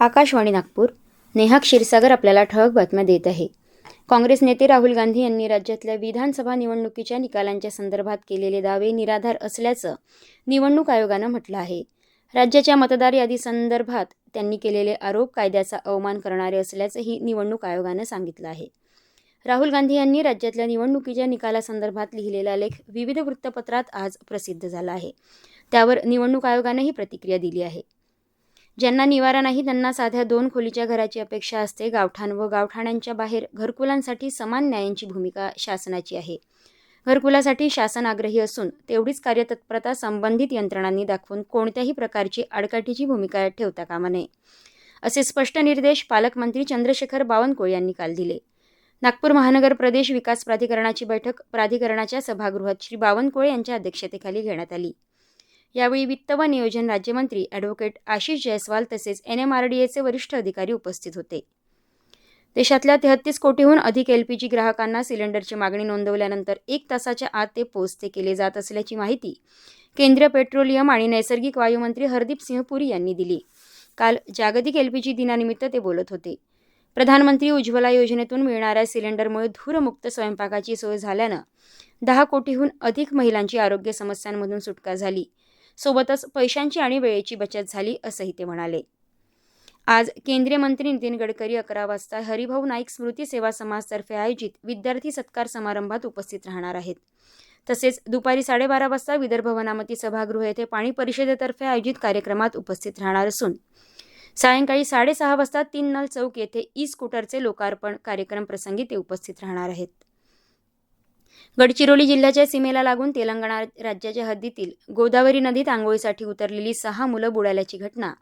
आकाशवाणी नागपूर. नेहा क्षीरसागर आपल्याला ठळक बातम्या देत आहे. काँग्रेस नेते राहुल गांधी यांनी राज्यातल्या विधानसभा निवडणुकीच्या निकालांच्या संदर्भात केलेले दावे निराधार असल्याचं निवडणूक आयोगानं म्हटलं आहे. राज्याच्या मतदार यादीसंदर्भात त्यांनी केलेले आरोप कायद्याचा अवमान करणारे असल्याचंही निवडणूक आयोगानं सांगितलं आहे. राहुल गांधी यांनी राज्यातल्या निवडणुकीच्या निकालासंदर्भात लिहिलेला लेख विविध वृत्तपत्रात आज प्रसिद्ध झाला आहे. त्यावर निवडणूक आयोगानं ही प्रतिक्रिया दिली आहे. ज्यांना निवारा नाही त्यांना साध्या दोन खोलीच्या घराची अपेक्षा असते. गावठाण व गावठाण्यांच्या बाहेर घरकुलांसाठी समान न्यायांची भूमिका शासनाची आहे. घरकुलासाठी शासन आग्रही असून तेवढीच कार्यतत्परता संबंधित यंत्रणांनी दाखवून कोणत्याही प्रकारची आडकाठीची भूमिका ठेवता कामा नये. असे स्पष्ट निर्देश पालकमंत्री चंद्रशेखर बावनकुळे यांनी काल दिले. नागपूर महानगर प्रदेश विकास प्राधिकरणाची बैठक प्राधिकरणाच्या सभागृहात श्री बावनकुळे यांच्या अध्यक्षतेखाली घेण्यात आली. यावेळी वित्त व नियोजन राज्यमंत्री ॲडव्होकेट आशिष जयस्वाल तसेच एन एम आर डी एचे वरिष्ठ अधिकारी उपस्थित होते. देशातल्या तेहत्तीस कोटीहून अधिक एल पी जी ग्राहकांना सिलेंडरची मागणी नोंदवल्यानंतर एक तासाच्या आत ते पोचते केले जात असल्याची माहिती केंद्रीय पेट्रोलियम आणि नैसर्गिक वायूमंत्री हरदीप सिंह पुरी यांनी दिली. काल जागतिक एल पी जी दिनानिमित्त ते बोलत होते. प्रधानमंत्री उज्ज्वला योजनेतून मिळणाऱ्या सिलेंडरमुळे धूरमुक्त स्वयंपाकाची सोय झाल्यानं दहा कोटीहून अधिक महिलांची आरोग्य समस्यांमधून सुटका झाली. सोबतच पैशांची आणि वेळेची बचत झाली असंही ते म्हणाले. आज केंद्रीय मंत्री नितीन गडकरी अकरा वाजता हरिभाऊ नाईक स्मृती सेवा समाजतर्फे आयोजित विद्यार्थी सत्कार समारंभात उपस्थित राहणार आहेत. तसेच दुपारी साडेबारा वाजता विदर्भ वनामती सभागृह येथे पाणी परिषदेतर्फे आयोजित कार्यक्रमात उपस्थित राहणार असून सायंकाळी साडेसहा वाजता तीन नल चौक येथे ई स्कूटरचे लोकार्पण कार्यक्रम प्रसंगी ते उपस्थित राहणार आहेत. गडचिरोली जिल्ह्याच्या सीमेला लागून तेलंगणा राज्याच्या हद्दीतील गोदावरी नदीत आंघोळीसाठी उतरलेली सहा मुलं बुडाल्याची घटना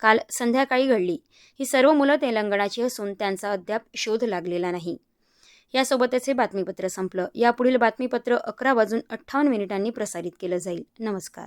काल संध्याकाळी घडली. ही सर्व मुलं तेलंगणाची असून त्यांचा अद्याप शोध लागलेला नाही. यासोबतच हे बातमीपत्र संपलं. यापुढील बातमीपत्र अकरा वाजून अठ्ठावन्न मिनिटांनी प्रसारित केलं जाईल. नमस्कार.